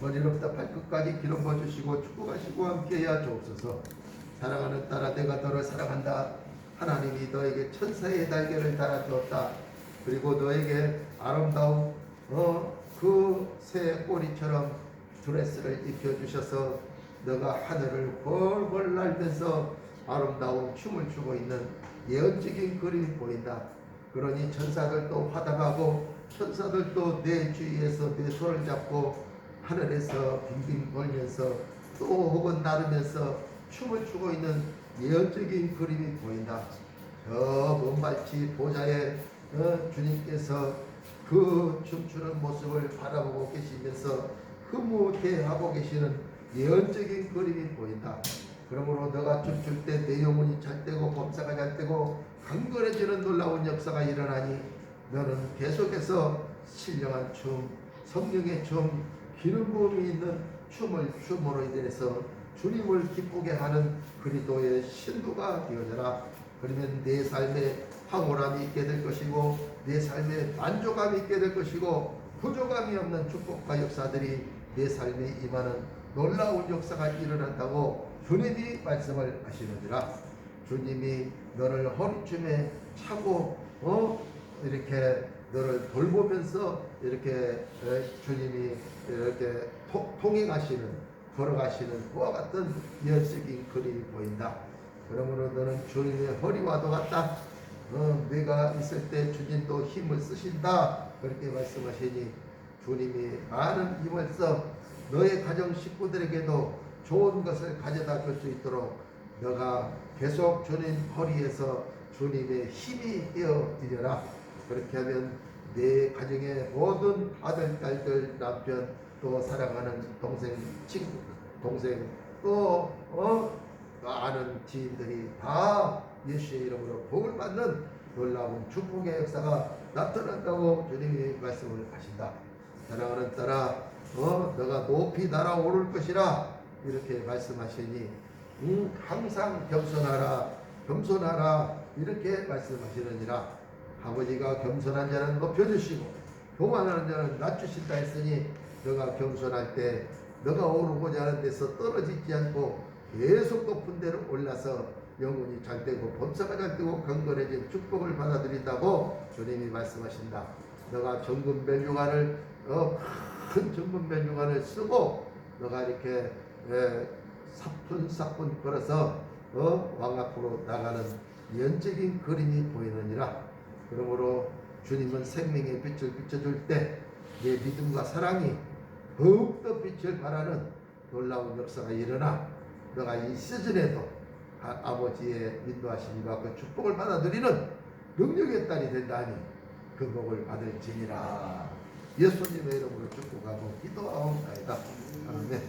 머리로부터 발끝까지 기름 부어주시고 축복하시고 함께해야 주옵소서. 사랑하는 딸아 내가 너를 사랑한다. 하나님이 너에게 천사의 날개를 달아주었다. 그리고 너에게 아름다운 어, 그새 꼬리처럼 드레스를 입혀주셔서 너가 하늘을 벌벌 날면서 아름다운 춤을 추고 있는 예언적인 그림이 보인다. 그러니 천사들도 화답하고 천사들도 내 주위에서 내 손을 잡고 하늘에서 빙빙 돌면서 또 혹은 나르면서 춤을 추고 있는 예언적인 그림이 보인다. 저 먼발치 보좌에 어, 주님께서 그 춤추는 모습을 바라보고 계시면서 흐뭇해하고 계시는 예언적인 그림이 보인다. 그러므로 너가 춤출 때 내 영혼이 잘되고 범사가 잘되고 강건해지는 놀라운 역사가 일어나니 너는 계속해서 신령한 춤, 성령의 춤, 기름 부음이 있는 춤을 춤으로 인해서 주님을 기쁘게 하는 그리도의 신부가 되어져라. 그러면 내 삶에 황홀함이 있게 될 것이고 내 삶에 만족감이 있게 될 것이고 부족함이 없는 축복과 역사들이 내 삶에 임하는 놀라운 역사가 일어난다고 주님이 말씀을 하시느니라. 주님이 너를 허리춤에 차고 어 이렇게 너를 돌보면서 이렇게 에, 주님이 이렇게 통- 통행하시는 걸어가시는 그와 같은 열색인 그림이 보인다. 그러므로 너는 주님의 허리와도 같다. 어, 내가 있을 때 주님도 힘을 쓰신다. 그렇게 말씀하시니 주님이 많은 힘을 써 너의 가정 식구들에게도 좋은 것을 가져다 줄 수 있도록 너가 계속 주님 허리에서 주님의 힘이 되어 이려라. 그렇게 하면 내 가정의 모든 아들, 딸들, 남편, 또 사랑하는 동생, 친구, 동생, 또 어, 아는 지인들이 다 예수의 이름으로 복을 받는 놀라운 축복의 역사가 나타난다고 주님이 말씀을 하신다. 사랑하는 딸아, 어, 너가 높이 날아오를 것이라 이렇게 말씀하시니 음, 항상 겸손하라, 겸손하라 이렇게 말씀하시느니라. 아버지가 겸손한 자는 높여주시고 교만하는 자는 낮추신다 했으니 너가 겸손할 때 너가 오르고자 하는 데서 떨어지지 않고 계속 높은 데로 올라서 영혼이 잘 되고 범사가 잘 되고 강건해진 축복을 받아들인다고 주님이 말씀하신다. 너가 정금 멸류관을 어, 큰 정금 멸류관을 쓰고 너가 이렇게 예, 사뿐사뿐 걸어서 어, 왕 앞으로 나가는 연적인 그림이 보이느니라. 그러므로 주님은 생명의 빛을 비춰줄 때 내 믿음과 사랑이 더욱더 빛을 발하는 놀라운 역사가 일어나 너가 이 시즌에도 아, 아버지의 인도하심과 그 축복을 받아들이는 능력의 딸이 된다니 그 복을 받을지니라. 예수님의 이름으로 축복하고 기도하옵나이다. 아멘